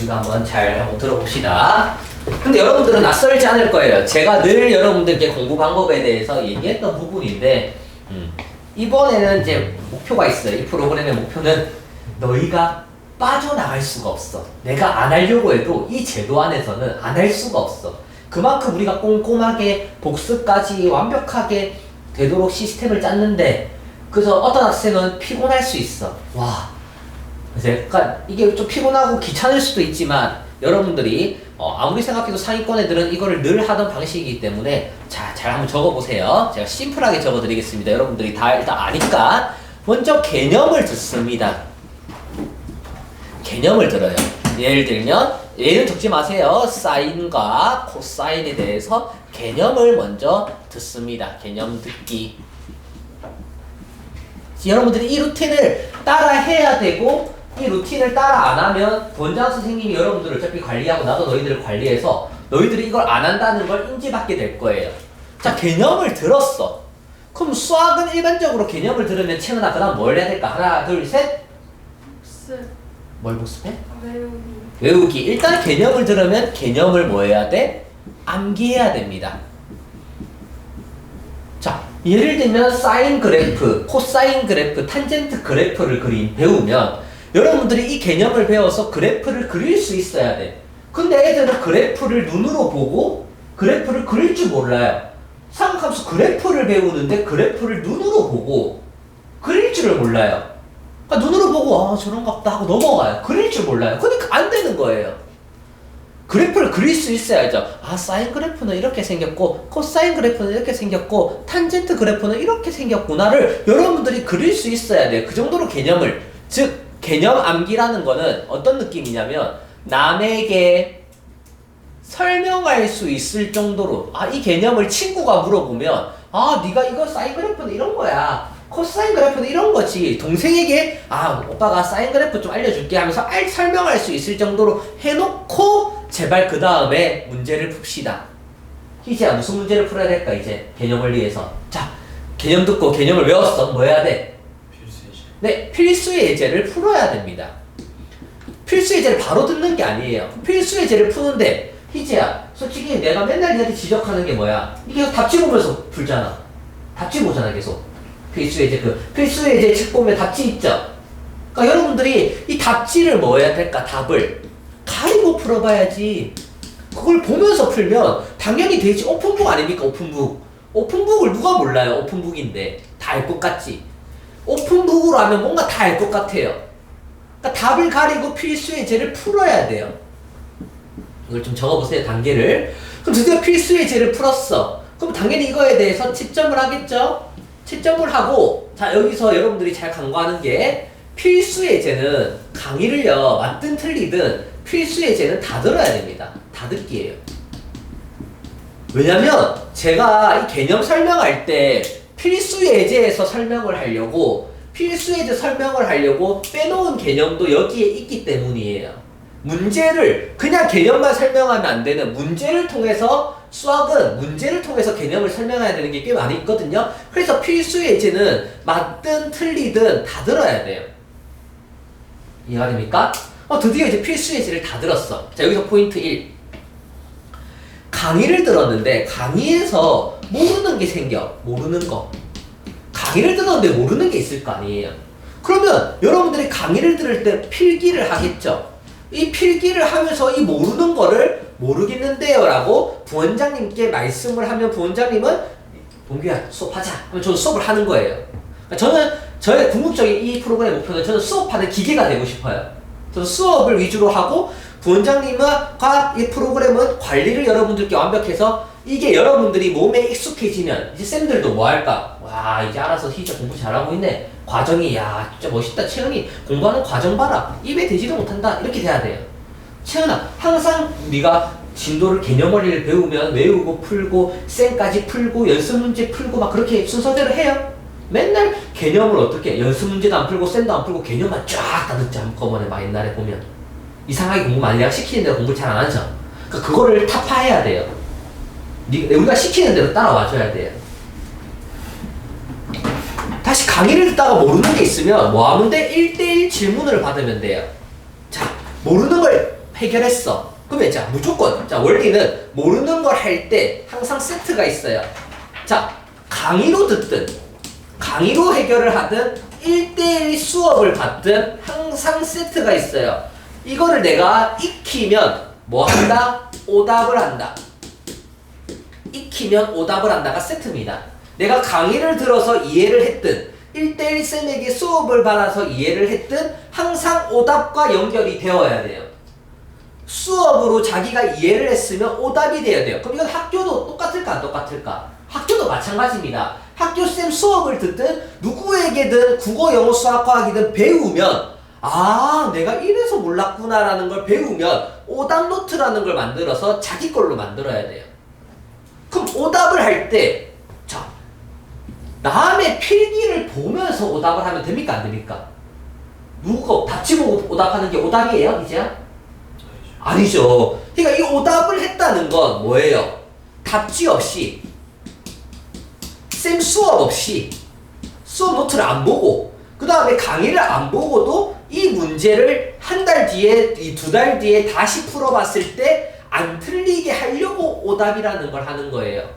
우리가 한번 잘 한번 들어봅시다. 근데 여러분들은 낯설지 않을 거예요. 제가 늘 여러분들께 공부 방법에 대해서 얘기했던 부분인데 음, 이번에는 이제 목표가 있어요. 이 프로그램의 목표는 너희가 빠져나갈 수가 없어. 내가 안 하려고 해도 이 제도 안에서는 안 할 수가 없어. 그만큼 우리가 꼼꼼하게 복습까지 완벽하게 되도록 시스템을 짰는데 그래서 어떤 학생은 피곤할 수 있어. 와. 그래서 약간 이게 좀 피곤하고 귀찮을 수도 있지만 여러분들이 어, 아무리 생각해도 상위권 애들은 이거를 늘 하던 방식이기 때문에 자, 잘 한번 적어보세요. 제가 심플하게 적어드리겠습니다. 여러분들이 다 일단 아니까 먼저 개념을 듣습니다. 개념을 들어요. 예를 들면 얘는 적지 마세요. 사인과 코사인에 대해서 개념을 먼저 듣습니다. 개념 듣기. 여러분들이 이 루틴을 따라 해야 되고 이 루틴을 따라 안 하면 원장 선생님이 여러분들을 어차피 관리하고 나도 너희들을 관리해서 너희들이 이걸 안 한다는 걸 인지받게 될 거예요. 자 개념을 들었어. 그럼 수학은 일반적으로 개념을 들으면 채은아 그다음 뭘 해야 될까? 하나 둘 셋. 복습 뭘 복습해? 외우기 외우기. 일단 개념을 들으면 개념을 뭐 해야 돼? 암기해야 됩니다. 자, 예를 들면 사인 그래프, 코사인 그래프, 탄젠트 그래프를 그림 배우면 여러분들이 이 개념을 배워서 그래프를 그릴 수 있어야 돼. 근데 애들은 그래프를 눈으로 보고 그래프를 그릴 줄 몰라요. 삼각함수 그래프를 배우는데 그래프를 눈으로 보고 그릴 줄을 몰라요. 그러니까 눈으로 보고 아 저런가 보다 하고 넘어가요. 그릴 줄 몰라요. 그러니까 안 되는 거예요. 그래프를 그릴 수 있어야죠. 아 사인 그래프는 이렇게 생겼고 코사인 그래프는 이렇게 생겼고 탄젠트 그래프는 이렇게 생겼구나를 여러분들이 그릴 수 있어야 돼요. 그 정도로 개념을 즉 개념 암기라는 거는 어떤 느낌이냐면 남에게 설명할 수 있을 정도로 아 이 개념을 친구가 물어보면 아 네가 이거 사인 그래프는 이런 거야. 코사인 그래프는 이런 거지. 동생에게 아 오빠가 사인 그래프 좀 알려줄게 하면서 알 설명할 수 있을 정도로 해놓고 제발 그 다음에 문제를 풉시다. 희지야 무슨 문제를 풀어야 될까 이제? 개념을 위해서. 자 개념 듣고 개념을 외웠어. 뭐 해야 돼? 네, 필수 예제를 풀어야 됩니다. 필수 예제를 바로 듣는 게 아니에요. 필수 예제를 푸는데 희지야, 솔직히 내가 맨날 니한테 지적하는 게 뭐야? 이게 답지 보면서 풀잖아. 답지 보잖아 계속. 필수 예제 그 필수 예제 책 보면 답지 있죠. 그러니까 여러분들이 이 답지를 뭐 해야 될까? 답을 가리고 풀어봐야지. 그걸 보면서 풀면 당연히 되지. 오픈북 아닙니까? 오픈북. 오픈북을 누가 몰라요? 오픈북인데 다 알 것 같지. 오픈북으로 하면 뭔가 다 알 것 같아요. 그러니까 답을 가리고 필수 예제를 풀어야 돼요. 이걸 좀 적어보세요, 단계를. 그럼 드디어 필수 예제를 풀었어. 그럼 당연히 이거에 대해서 채점을 하겠죠? 채점을 하고, 자, 여기서 여러분들이 잘 간과하는 게, 필수 예제는 강의를요, 맞든 틀리든 필수 예제는 다 들어야 됩니다. 다 듣기예요. 왜냐면 제가 이 개념 설명할 때 필수 예제에서 설명을 하려고 필수 예제 설명을 하려고 빼놓은 개념도 여기에 있기 때문이에요. 문제를 그냥 개념만 설명하면 안 되는 문제를 통해서 수학은 문제를 통해서 개념을 설명해야 되는 게 꽤 많이 있거든요. 그래서 필수 예제는 맞든 틀리든 다 들어야 돼요. 이해가 됩니까? 어, 드디어 이제 필수 예제를 다 들었어. 자, 여기서 포인트 1. 강의를 들었는데 강의에서 모르는 게 생겨. 모르는 거. 강의를 들었는데 모르는 게 있을 거 아니에요. 그러면 여러분들이 강의를 들을 때 필기를 하겠죠. 이 필기를 하면서 이 모르는 거를 모르겠는데요 라고 부원장님께 말씀을 하면 부원장님은 동규야 수업하자. 하면 저는 수업을 하는 거예요. 그러니까 저는 저의 궁극적인 이 프로그램 목표는 저는 수업하는 기계가 되고 싶어요. 저는 수업을 위주로 하고 부원장님과 이 프로그램은 관리를 여러분들께 완벽해서 이게 여러분들이 몸에 익숙해지면 이제 쌤들도 뭐 할까? 와 이제 알아서 진짜 공부 잘하고 있네. 과정이 야 진짜 멋있다. 채은이 공부하는 과정 봐라. 입에 대지도 못한다. 이렇게 돼야 돼요. 채은아 항상 네가 진도를 개념원리를 배우면 외우고 풀고 쌤까지 풀고 연습 문제 풀고 막 그렇게 순서대로 해요. 맨날 개념을 어떻게 연습 문제도 안 풀고 쌤도 안 풀고 개념만 쫙 다 듣지 한꺼번에 막 옛날에 보면 이상하게 공부 많이 내가 시키는 대로 공부 잘 안 하죠. 그러니까 그거를 타파해야 돼요. 니- 우리가 시키는 대로 따라와줘야 돼요. 다시 강의를 듣다가 모르는 게 있으면 뭐 돼? 1대1 질문을 받으면 돼요. 자, 모르는 걸 해결했어. 그러면 자 무조건 자 원리는 모르는 걸 할 때 항상 세트가 있어요. 자 강의로 듣든 강의로 해결을 하든 1대1 수업을 받든 항상 세트가 있어요. 이거를 내가 익히면 뭐 한다? 오답을 한다. 익히면 오답을 한다가 세트입니다. 내가 강의를 들어서 이해를 했든 1대1 쌤에게 수업을 받아서 이해를 했든 항상 오답과 연결이 되어야 돼요. 수업으로 자기가 이해를 했으면 오답이 돼야 돼요. 그럼 이건 학교도 똑같을까 안 똑같을까? 학교도 마찬가지입니다. 학교 쌤 수업을 듣든 누구에게든 국어, 영어, 수학, 과학이든 배우면 아 내가 이래서 몰랐구나 라는 걸 배우면 오답 노트라는 걸 만들어서 자기 걸로 만들어야 돼요. 그럼 오답을 할 때, 자, 남의 필기를 보면서 오답을 하면 됩니까? 안 됩니까? 누가 답지 보고 오답하는 게 오답이에요, 이제? 아니죠. 그러니까 이 오답을 했다는 건 뭐예요? 답지 없이, 쌤 수업 없이, 수업 노트를 안 보고, 그 다음에 강의를 안 보고도 이 문제를 한 달 뒤에, 이 두 달 뒤에 다시 풀어봤을 때 안 틀리게 하려고 오답이라는 걸 하는 거예요.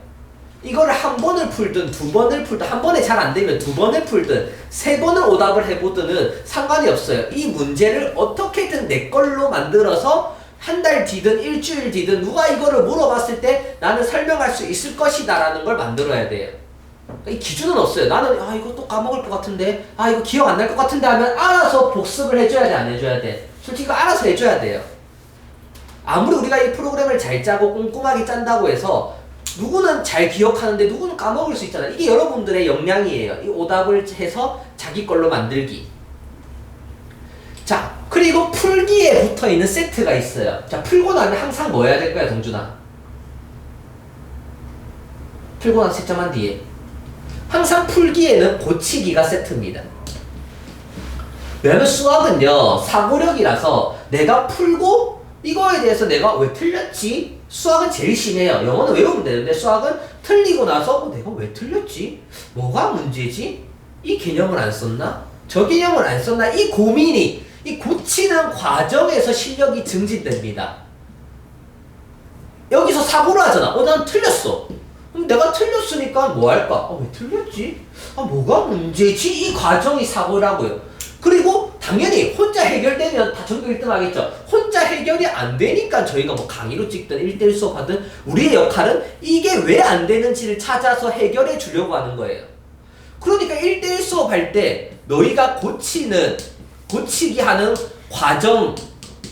이거를 한 번을 풀든 두 번을 풀든 한 번에 잘 안 되면 두 번을 풀든 세 번을 오답을 해보든은 상관이 없어요. 이 문제를 어떻게든 내 걸로 만들어서 한 달 뒤든 일주일 뒤든 누가 이거를 물어봤을 때 나는 설명할 수 있을 것이다 라는 걸 만들어야 돼요. 이 기준은 없어요. 나는 아 이거 또 까먹을 것 같은데 아 이거 기억 안 날 것 같은데 하면 알아서 복습을 해줘야 돼 안 해줘야 돼? 솔직히 이거 알아서 해줘야 돼요. 아무리 우리가 이 프로그램을 잘 짜고 꼼꼼하게 짠다고 해서 누구는 잘 기억하는데 누구는 까먹을 수 있잖아요. 이게 여러분들의 역량이에요. 이 오답을 해서 자기 걸로 만들기. 자, 그리고 풀기에 붙어 있는 세트가 있어요. 자, 풀고 나면 항상 뭐 해야 될 거야, 동준아? 풀고 나서 채점한 뒤에. 항상 풀기에는 고치기가 세트입니다. 왜냐면 수학은요, 사고력이라서 내가 풀고 이거에 대해서 내가 왜 틀렸지? 수학은 제일 심해요. 영어는 외우면 되는데 수학은 틀리고 나서 어, 내가 왜 틀렸지? 뭐가 문제지? 이 개념을 안 썼나? 저 개념을 안 썼나? 이 고민이 이 고치는 과정에서 실력이 증진됩니다. 여기서 사고를 하잖아. 어, 난 틀렸어. 그럼 내가 틀렸으니까 뭐 할까? 아, 왜 틀렸지? 아, 뭐가 문제지? 이 과정이 사고라고요. 그리고 당연히 혼자 해결되면 다 전교 1등 하겠죠. 혼자 해결이 안 되니까 저희가 뭐 강의로 찍든 1대1 수업하든 우리의 역할은 이게 왜 안 되는지를 찾아서 해결해 주려고 하는 거예요. 그러니까 1대1 수업할 때 너희가 고치는 고치기 하는 과정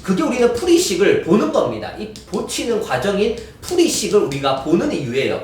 그게 우리는 풀이식을 보는 겁니다. 이 고치는 과정인 풀이식을 우리가 보는 이유예요.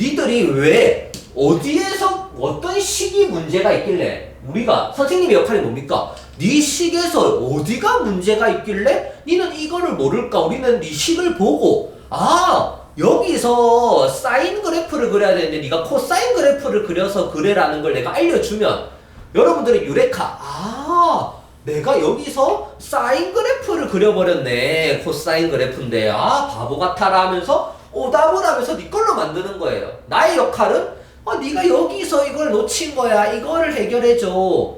니들이 왜 어디에서 어떤 식이 문제가 있길래 우리가 선생님의 역할이 뭡니까? 네 식에서 어디가 문제가 있길래 니는 이거를 모를까? 우리는 네 식을 보고 아 여기서 사인 그래프를 그려야 되는데 네가 코사인 그래프를 그려서 그래라는 걸 내가 알려주면 여러분들의 유레카 아 내가 여기서 사인 그래프를 그려버렸네 코사인 그래프인데 아 바보 같아라 하면서 오답을 하면서 네 걸로 만드는 거예요 나의 역할은 아 네가 여기서 이걸 놓친 거야 이거를 해결해줘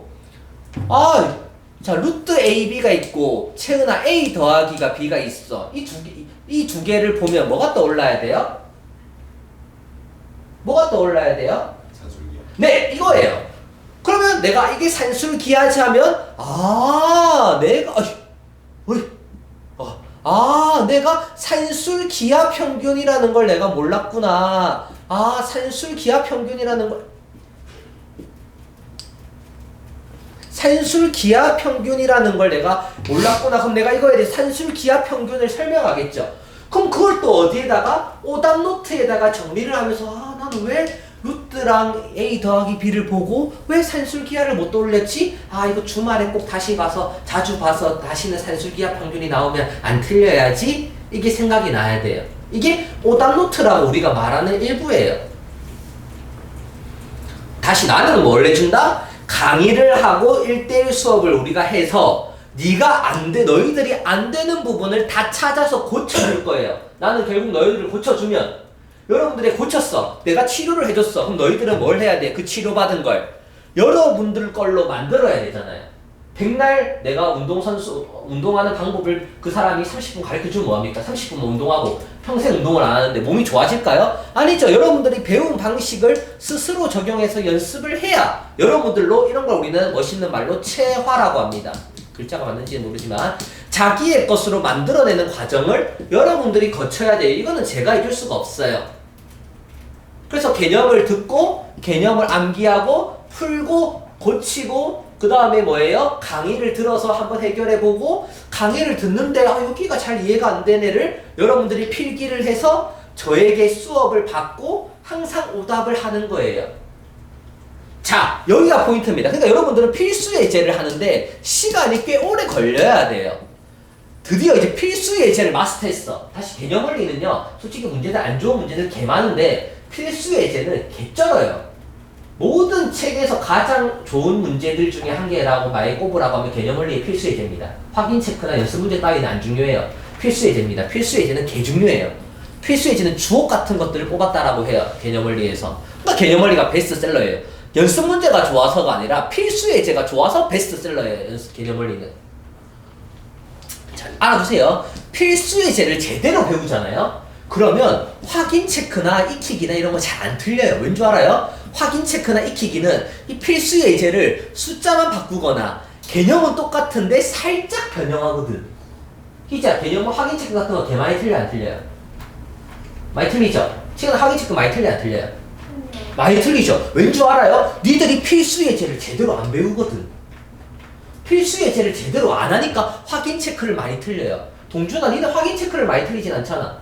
아 자, 루트 AB가 있고, 채은아 A 더하기가 B가 있어. 이 두 개, 이 두 개를 보면 뭐가 떠올라야 돼요? 뭐가 떠올라야 돼요? 산술기야. 네, 이거예요. 그러면 내가 이게 산술기하지 하면, 아, 내가, 어, 아, 내가 산술기하 평균이라는 걸 내가 몰랐구나. 아, 산술기하 평균이라는 걸, 산술 기하 평균이라는 걸 내가 몰랐구나. 그럼 내가 이거에 대해 산술 기하 평균을 설명하겠죠. 그럼 그걸 또 어디에다가 오답 노트에다가 정리를 하면서 아 나는 왜 루트랑 a 더하기 b를 보고 왜 산술 기하를 못 떠올렸지? 아 이거 주말에 꼭 다시 봐서 자주 봐서 다시는 산술 기하 평균이 나오면 안 틀려야지. 이게 생각이 나야 돼요. 이게 오답 노트라고 우리가 말하는 일부예요. 다시 나는 뭘 해준다? 강의를 하고 1대1 수업을 우리가 해서 네가 안 돼, 너희들이 안 되는 부분을 다 찾아서 고쳐줄 거예요. 나는 결국 너희들을 고쳐주면 여러분들이 고쳤어. 내가 치료를 해줬어. 그럼 너희들은 뭘 해야 돼? 그 치료받은 걸 여러분들 걸로 만들어야 되잖아요. 백날 내가 운동선수, 운동하는 방법을 그 사람이 30분 가르쳐 주면 뭐합니까? 30분 운동하고 평생 운동을 안 하는데 몸이 좋아질까요? 아니죠. 여러분들이 배운 방식을 스스로 적용해서 연습을 해야 여러분들로 이런 걸 우리는 멋있는 말로 체화라고 합니다. 글자가 맞는지는 모르지만 자기의 것으로 만들어내는 과정을 여러분들이 거쳐야 돼요. 이거는 제가 해줄 수가 없어요. 그래서 개념을 듣고 개념을 암기하고 풀고 고치고 그 다음에 뭐예요? 강의를 들어서 한번 해결해 보고 강의를 듣는데 아 여기가 잘 이해가 안 되네를 여러분들이 필기를 해서 저에게 수업을 받고 항상 오답을 하는 거예요. 자 여기가 포인트입니다. 그러니까 여러분들은 필수 예제를 하는데 시간이 꽤 오래 걸려야 돼요. 드디어 이제 필수 예제를 마스터했어. 다시 개념 원리는요. 솔직히 문제들 안 좋은 문제들 개 많은데 필수 예제는 개쩔어요. 모든 책에서 가장 좋은 문제들 중에 한 개라고 많이 꼽으라고 하면 개념 원리의 필수 예제입니다. 확인 체크나 연습 문제 따위는 안 중요해요. 필수 예제입니다. 필수 예제는 개 중요해요. 필수 예제는 주옥 같은 것들을 뽑았다라고 해요. 개념 원리에서. 그러니까 개념 원리가 베스트셀러예요. 연습 문제가 좋아서가 아니라 필수 예제가 좋아서 베스트셀러예요. 연습 개념 원리는. 자, 알아두세요. 필수 예제를 제대로 배우잖아요. 그러면 확인 체크나 익히기나 이런 거 잘 안 틀려요. 왠 줄 알아요? 확인 체크나 익히기는 이 필수 예제를 숫자만 바꾸거나 개념은 똑같은데 살짝 변형하거든. 희자 개념은 확인 체크 같은 거 개 많이 틀려 안 틀려요? 많이 틀리죠? 지금 확인 체크 많이 틀려 안 틀려요? 많이 틀리죠? 왠 줄 알아요? 니들이 필수 예제를 제대로 안 배우거든. 필수 예제를 제대로 안 하니까 확인 체크를 많이 틀려요. 동준아, 니는 확인 체크를 많이 틀리진 않잖아.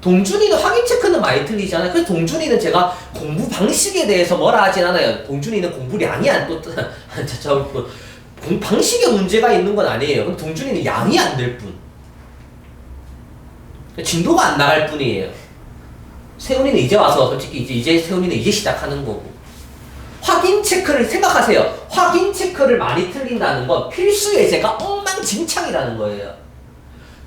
동준이는 확인 체크는 많이 틀리잖아요. 그래서 동준이는 제가 공부 방식에 대해서 뭐라 하진 않아요. 동준이는 공부량이 안 또, 저, 저, 그, 공, 방식에 문제가 있는 건 아니에요. 그럼 동준이는 양이 안 될 뿐. 진도가 안 나갈 뿐이에요. 세훈이는 이제 와서 솔직히 이제, 이제 세훈이는 이제 시작하는 거고. 확인 체크를 생각하세요. 확인 체크를 많이 틀린다는 건 필수 예제가 엉망진창이라는 거예요.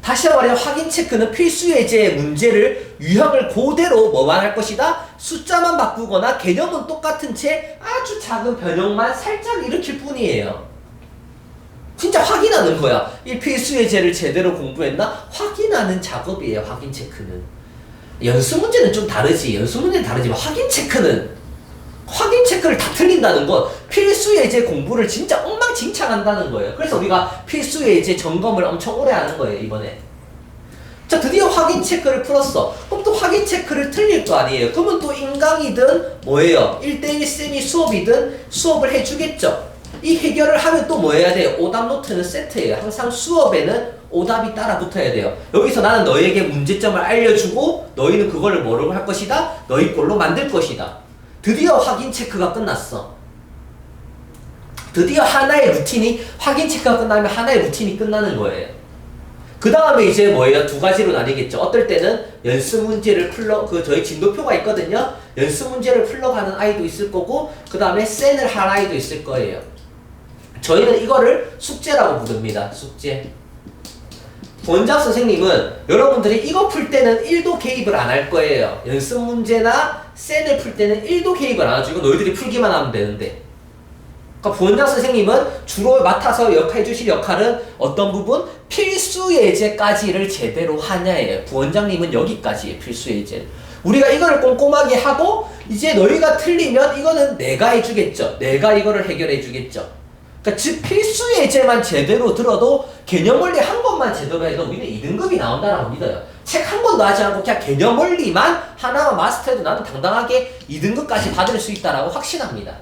다시 말해 확인 체크는 필수 예제의 문제를 유형을 그대로 뭐만 할 것이다? 숫자만 바꾸거나 개념은 똑같은 채 아주 작은 변형만 살짝 일으킬 뿐이에요. 진짜 확인하는 거야. 이 필수 예제를 제대로 공부했나? 확인하는 작업이에요. 확인 체크는. 연습 문제는 좀 다르지. 연습 문제는 다르지만 확인 체크는 확인 체크를 다 틀린다는 건 필수 예제 공부를 진짜 엉망진창한다는 거예요. 그래서 우리가 필수 예제 점검을 엄청 오래 하는 거예요, 이번에. 자, 드디어 확인 체크를 풀었어. 그럼 또 확인 체크를 틀릴 거 아니에요. 그러면 또 인강이든 뭐예요? 1대1 쌤이 수업이든 수업을 해주겠죠. 이 해결을 하면 또 뭐 해야 돼요? 오답 노트는 세트예요. 항상 수업에는 오답이 따라 붙어야 돼요. 여기서 나는 너에게 문제점을 알려주고 너희는 그거를 뭐라고 할 것이다? 너희 걸로 만들 것이다. 드디어 확인 체크가 끝났어. 드디어 하나의 루틴이 확인 체크가 끝나면 하나의 루틴이 끝나는 거예요. 그 다음에 이제 뭐예요? 두 가지로 나뉘겠죠. 어떨 때는 연습 문제를 풀러 그 저희 진도표가 있거든요. 연습 문제를 풀러가는 아이도 있을 거고 그 다음에 센을 할 아이도 있을 거예요. 저희는 이거를 숙제라고 부릅니다. 숙제. 원장 선생님은 여러분들이 이거 풀 때는 1도 개입을 안 할 거예요. 연습 문제나 센을 풀 때는 1도 개입을 안. 이거 너희들이 풀기만 하면 되는데. 그러니까 부원장 선생님은 주로 맡아서 역할 주실 역할은 어떤 부분? 필수 예제까지를 제대로 하냐예요. 부원장님은 여기까지예요. 필수 예제. 우리가 이거를 꼼꼼하게 하고 이제 너희가 틀리면 이거는 내가 해주겠죠. 내가 이거를 해결해 주겠죠. 그러니까 즉 필수 예제만 제대로 들어도 개념 원리 한 번만 제대로 해도 우리는 2등급이 나온다라고 믿어요. 책한 번도 하지 않고 그냥 개념 원리만 하나만 마스터해도 나는 당당하게 2등급까지 받을 수 있다라고 확신합니다.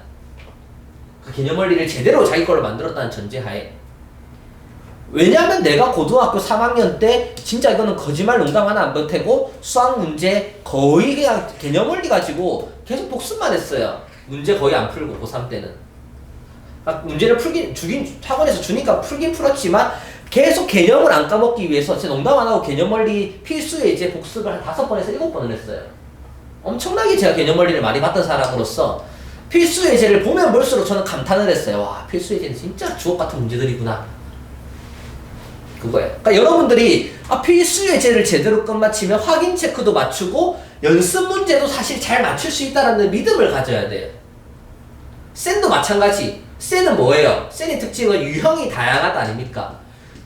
그 개념 원리를 제대로 자기 걸로 만들었다는 전제하에 왜냐면 내가 고등학교 3학년 때 진짜 이거는 거짓말 농담 하나 안 보태고 수학 문제 거의 그냥 개념 원리 가지고 계속 복습만 했어요. 문제 거의 안 풀고 고3 때는. 아, 문제를 풀긴 주긴 학원에서 주니까 풀긴 풀었지만 계속 개념을 안 까먹기 위해서 제 농담 안 하고 개념 원리 필수 예제 복습을 한 다섯 번에서 일곱 번을 했어요. 엄청나게 제가 개념 원리를 많이 봤던 사람으로서 필수 예제를 보면 볼수록 저는 감탄을 했어요. 와 필수 예제는 진짜 주옥 같은 문제들이구나. 그거예요. 그러니까 여러분들이 아, 필수 예제를 제대로 끝마치면 확인 체크도 맞추고 연습 문제도 사실 잘 맞출 수 있다는 믿음을 가져야 돼요. 쌤도 마찬가지. 셀은 뭐예요? 셀의 특징은 유형이 다양하다 아닙니까?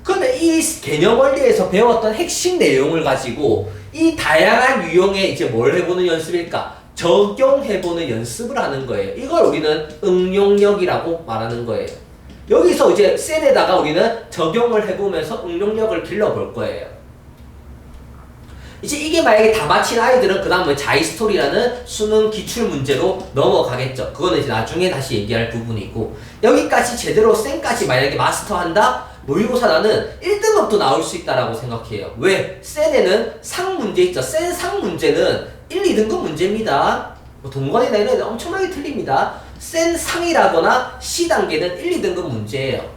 그런데 이 개념 원리에서 배웠던 핵심 내용을 가지고 이 다양한 유형에 이제 뭘 해보는 연습일까? 적용해보는 연습을 하는 거예요. 이걸 우리는 응용력이라고 말하는 거예요. 여기서 이제 셀에다가 우리는 적용을 해보면서 응용력을 길러볼 거예요. 이제 이게 만약에 다 마친 아이들은 그 다음에 자이스토리라는 수능 기출 문제로 넘어가겠죠. 그거는 이제 나중에 다시 얘기할 부분이고 여기까지 제대로 쌤까지 만약에 마스터한다? 모의고사 나는 1등급도 나올 수 있다라고 생각해요. 왜? 쌤에는 상 문제 있죠. 쌤상 문제는 1, 2등급 문제입니다. 뭐 동관이나 이런 데 엄청나게 틀립니다. 센 상이라거나 C 단계는 1, 2등급 문제예요.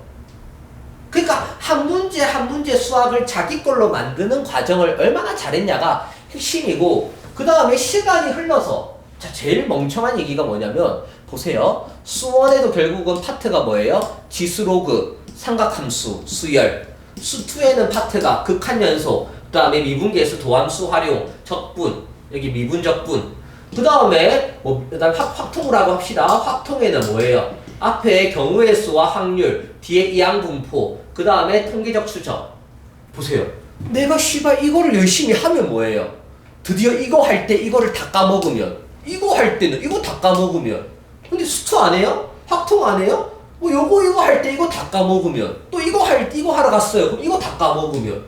그러니까 한 문제 한 문제 수학을 자기 걸로 만드는 과정을 얼마나 잘했냐가 핵심이고 그 다음에 시간이 흘러서 자 제일 멍청한 얘기가 뭐냐면 보세요 수원에도 결국은 파트가 뭐예요 지수로그 삼각함수 수열 수2에는 파트가 극한 연소 그 다음에 미분계수 도함수 활용 적분 여기 미분 적분 그 다음에 뭐 일단 확, 확통이라고 합시다 확통에는 뭐예요 앞에 경우의 수와 확률, 뒤에 이항 분포, 그 다음에 통계적 추적. 보세요. 내가 씨발 이거를 열심히 하면 뭐예요? 드디어 이거 할 때 이거를 다 까먹으면, 이거 할 때는 이거 다 까먹으면. 근데 수투 안 해요? 확통 안 해요? 뭐 요거 이거 할 때 이거 다 까먹으면, 또 이거 할 이거 하러 갔어요. 그럼 이거 다 까먹으면.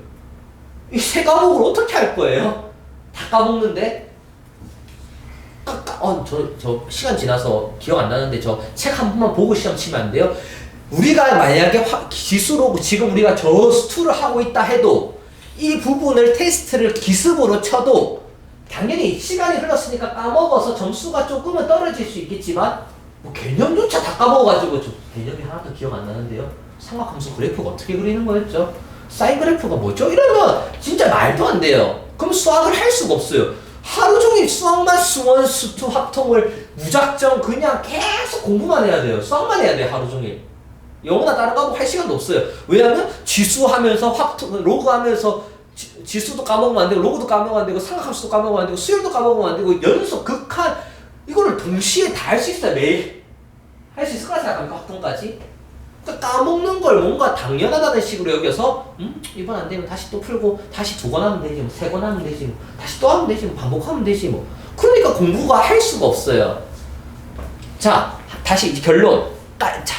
이 세 과목을 어떻게 할 거예요? 다 까먹는데 까- 어, 저, 저 시간 지나서 기억 안 나는데 저 책 한 번만 보고 시험 치면 안 돼요? 우리가 만약에 화, 기수로 지금 우리가 저 스투를 하고 있다 해도 이 부분을 테스트를 기습으로 쳐도 당연히 시간이 흘렀으니까 까먹어서 점수가 조금은 떨어질 수 있겠지만 뭐 개념조차 다 까먹어가지고 저 개념이 하나도 기억 안 나는데요. 삼각함수 그래프가 어떻게 그리는 거였죠? 사인 그래프가 뭐죠? 이러면 진짜 말도 안 돼요. 그럼 수학을 할 수가 없어요. 하루 종일 수학만 수원 수투 합통을 무작정 그냥 계속 공부만 해야 돼요. 수학만 해야 돼요. 하루 종일. 영어나 다른 과목 할 시간도 없어요. 왜냐하면 지수하면서 확통 로그하면서 지, 지수도 까먹으면 안 되고 로그도 까먹으면 안 되고 삼각함수도 까먹으면 안 되고 수열도 까먹으면 안 되고 연속 극한 이거를 동시에 다 할 수 있어요 매일 할 수 있을 거라 생각합니까 확통까지? 그러니까 까먹는 걸 뭔가 당연하다는 식으로 여겨서 음? 이번 안 되면 다시 또 풀고 다시 두 번 하면 되지 뭐세 번 하면 되지 뭐 다시 또 하면 되지 뭐 반복하면 되지 뭐 그러니까 공부가 할 수가 없어요 자 다시 결론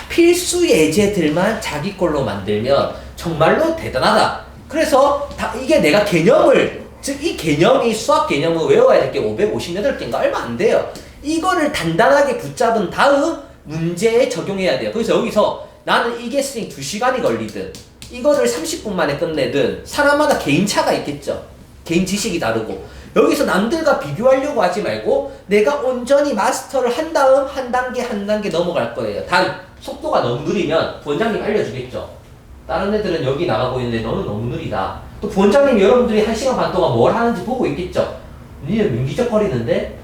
필수 예제들만 자기 걸로 만들면 정말로 대단하다 그래서 다 이게 내가 개념을 즉 이 개념이 수학 개념을 외워야 될 게 558개인가? 얼마 안 돼요. 이거를 단단하게 붙잡은 다음 문제에 적용해야 돼요. 그래서 여기서 나는 이게 쌤 2시간이 걸리든 이거를 30분 만에 끝내든 사람마다 개인차가 있겠죠. 개인 지식이 다르고. 여기서 남들과 비교하려고 하지 말고 내가 온전히 마스터를 한 다음 한 단계 한 단계 넘어갈 거예요. 단 속도가 너무 느리면 부원장님 알려주겠죠. 다른 애들은 여기 나가고 있는데 너는 너무 느리다. 또 부원장님 여러분들이 한 시간 반 동안 뭘 하는지 보고 있겠죠. 니는 민기적거리는데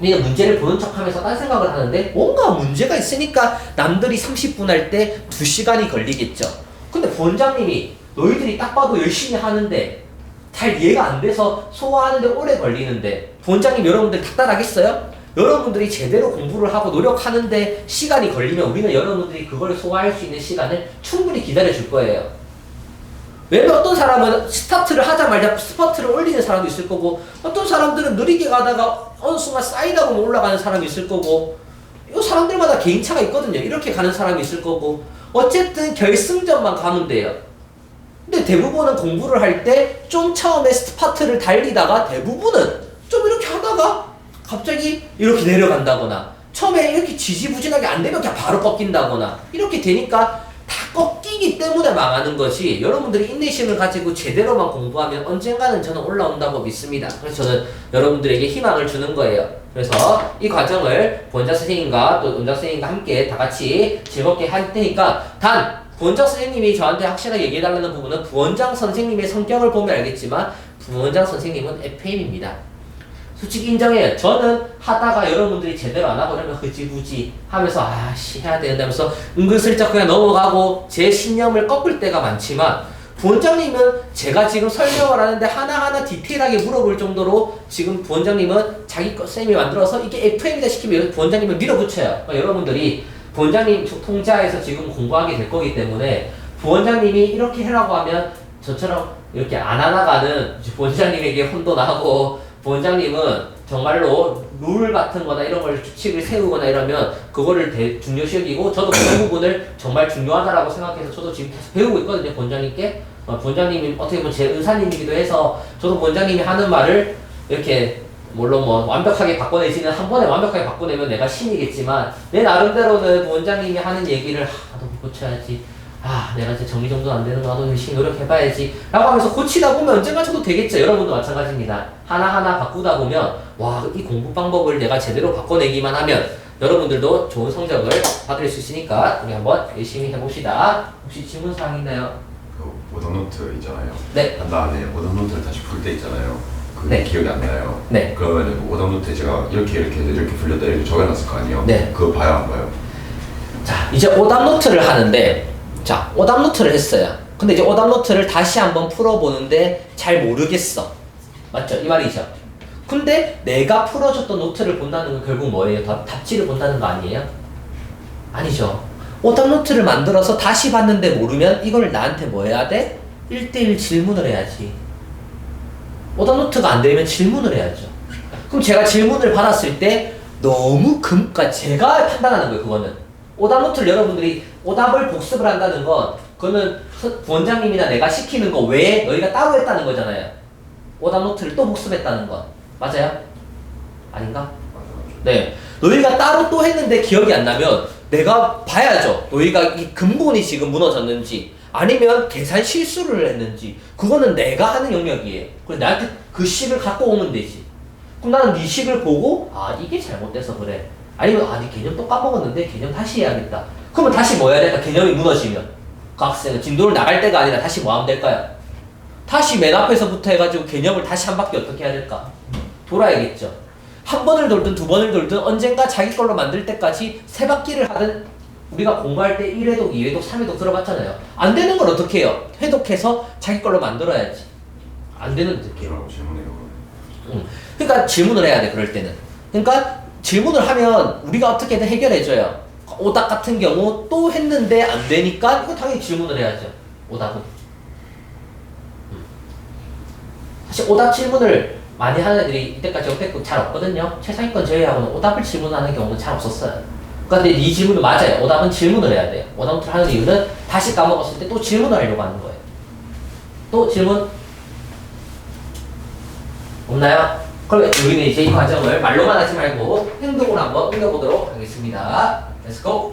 니는 문제를 보는 척하면서 딴 생각을 하는데 뭔가 문제가 있으니까 남들이 30분 할 때 2시간이 걸리겠죠. 근데 부원장님이 너희들이 딱 봐도 열심히 하는데 잘 이해가 안 돼서 소화하는데 오래 걸리는데 부원장님 여러분들 닥달하겠어요? 여러분들이 제대로 공부를 하고 노력하는데 시간이 걸리면 우리는 여러분들이 그걸 소화할 수 있는 시간을 충분히 기다려 줄 거예요. 왜냐면 어떤 사람은 스타트를 하자마자 스퍼트를 올리는 사람도 있을 거고 어떤 사람들은 느리게 가다가 어느 순간 사이드하고 올라가는 사람이 있을 거고 이 사람들마다 개인차가 있거든요. 이렇게 가는 사람이 있을 거고 어쨌든 결승전만 가면 돼요. 근데 대부분은 공부를 할 때 좀 처음에 스파트를 달리다가 대부분은 좀 이렇게 하다가 갑자기 이렇게 내려간다거나 처음에 이렇게 지지부진하게 안 되면 그냥 바로 꺾인다거나 이렇게 되니까 다 꺾이기 때문에 망하는 것이 여러분들이 인내심을 가지고 제대로만 공부하면 언젠가는 저는 올라온다고 믿습니다. 그래서 저는 여러분들에게 희망을 주는 거예요. 그래서 이 과정을 본자 선생님과 또 원장 선생님과 함께 다 같이 즐겁게 할 테니까 단 부원장 선생님이 저한테 확실하게 얘기해달라는 부분은 부원장 선생님의 성격을 보면 알겠지만 부원장 선생님은 FM입니다. 솔직히 인정해요. 저는 하다가 여러분들이 제대로 안 하고 이러면 흐지부지 하면서 아씨 해야 되는다면서 은근슬쩍 그냥 넘어가고 제 신념을 꺾을 때가 많지만 부원장님은 제가 지금 설명을 하는데 하나하나 디테일하게 물어볼 정도로 지금 부원장님은 자기 거 쌤이 만들어서 이게 FM이다 시키면 부원장님을 밀어붙여요. 그러니까 여러분들이 부원장님 통- 통제하에서 지금 공부하게 될 거기 때문에 부원장님이 이렇게 해라고 하면 저처럼 이렇게 안 하나가는 부원장님에게 부 원장님은 정말로 룰 같은 거나 이런 걸 규칙을 세우거나 이러면 그거를 대, 중요시 여기고 저도 그런 부분을 정말 중요하다라고 생각해서 저도 지금 계속 배우고 있거든요 부원장님께. 어, 부원장님이 어떻게 보면 제 의사님이기도 해서 저도 부원장님이 하는 말을 이렇게 물론 뭐 완벽하게 바꿔내지는 한 번에 완벽하게 바꿔내면 내가 신이겠지만 내 나름대로는 부원장님이 하는 얘기를 아, 나도 고쳐야지 아 내가 이제 정리정돈 안 되는 거 나도 열심히 노력해봐야지 라고 하면서 고치다 보면 언젠가 저도 되겠죠 여러분도 마찬가지입니다 하나하나 바꾸다 보면 와 이 공부 방법을 내가 제대로 바꿔내기만 하면 여러분들도 좋은 성적을 받을 수 있으니까 우리 한번 열심히 해봅시다 혹시 질문사항 있나요? 그 오더노트 있잖아요. 네. 한 다음에 오더노트를 다시 풀 때 있잖아요. 그게 네. 기억이 안 나요. 네. 그러면 오더노트에 제가 이렇게 이렇게 이렇게 풀렸다 이렇게 적어놨을 거 아니에요. 네. 그거 봐요 안 봐요? 자, 이제 오답 노트를 하는데, 자, 오답 노트를 했어요. 근데 이제 오답 노트를 다시 한번 풀어보는데 잘 모르겠어. 맞죠? 이 말이죠. 근데 내가 풀어줬던 노트를 본다는 건 결국 뭐예요? 답, 답지를 본다는 거 아니에요? 아니죠. 오답 노트를 만들어서 다시 봤는데 모르면 이걸 나한테 뭐 해야 돼? 1대1 질문을 해야지. 오답 노트가 안 되면 질문을 해야죠. 그럼 제가 질문을 받았을 때 너무 금까 제가 판단하는 거예요. 그거는 오답 노트를 여러분들이 오답을 복습을 한다는 건 그거는 서- 부원장님이나 내가 시키는 거 외에 너희가 따로 했다는 거잖아요. 오답 노트를 또 복습했다는 건 맞아요? 아닌가? 네. 너희가 따로 또 했는데 기억이 안 나면 내가 봐야죠. 너희가 이 근본이 지금 무너졌는지 아니면 계산 실수를 했는지 그거는 내가 하는 영역이에요. 그래서 나한테 그 식을 갖고 오면 되지. 그럼 나는 네 식을 보고 아 이게 잘못돼서 그래. 아니면 아니 개념 또 까먹었는데 개념 다시 해야겠다. 그러면 다시 뭐 해야 될까? 개념이 무너지면 그 학생은 진도를 나갈 때가 아니라 다시 뭐 하면 될까요? 다시 맨 앞에서부터 해가지고 개념을 다시 한 바퀴 어떻게 해야 될까? 돌아야겠죠. 한 번을 돌든 두 번을 돌든 언젠가 자기 걸로 만들 때까지 세 바퀴를 하든 우리가 공부할 때 1회독, 2회독, 3회독 들어봤잖아요. 안 되는 걸 어떻게 해요? 회독해서 자기 걸로 만들어야지. 안 되는. 그러면. 응. 그러니까 질문을 해야 돼 그럴 때는. 그러니까 질문을 하면 우리가 어떻게든 해결해줘요. 오답 같은 경우 또 했는데 안 되니까 이거 당연히 질문을 해야죠. 오답은. 음. 사실 오답 질문을 많이 하는 애들이 이때까지 역대급 잘 없거든요. 최상위권 제외하고는 오답을 질문하는 경우는 잘 없었어요. 그런데 이 질문은 맞아요. 오답은 질문을 해야 돼요. 오답을 하는 이유는 다시 까먹었을 때 또 질문을 하려고 하는 거예요. 또 질문 없나요? 그럼 우리는 이제 이 과정을 말로만 하지 말고 행동으로 한번 옮겨보도록 하겠습니다. Let's go!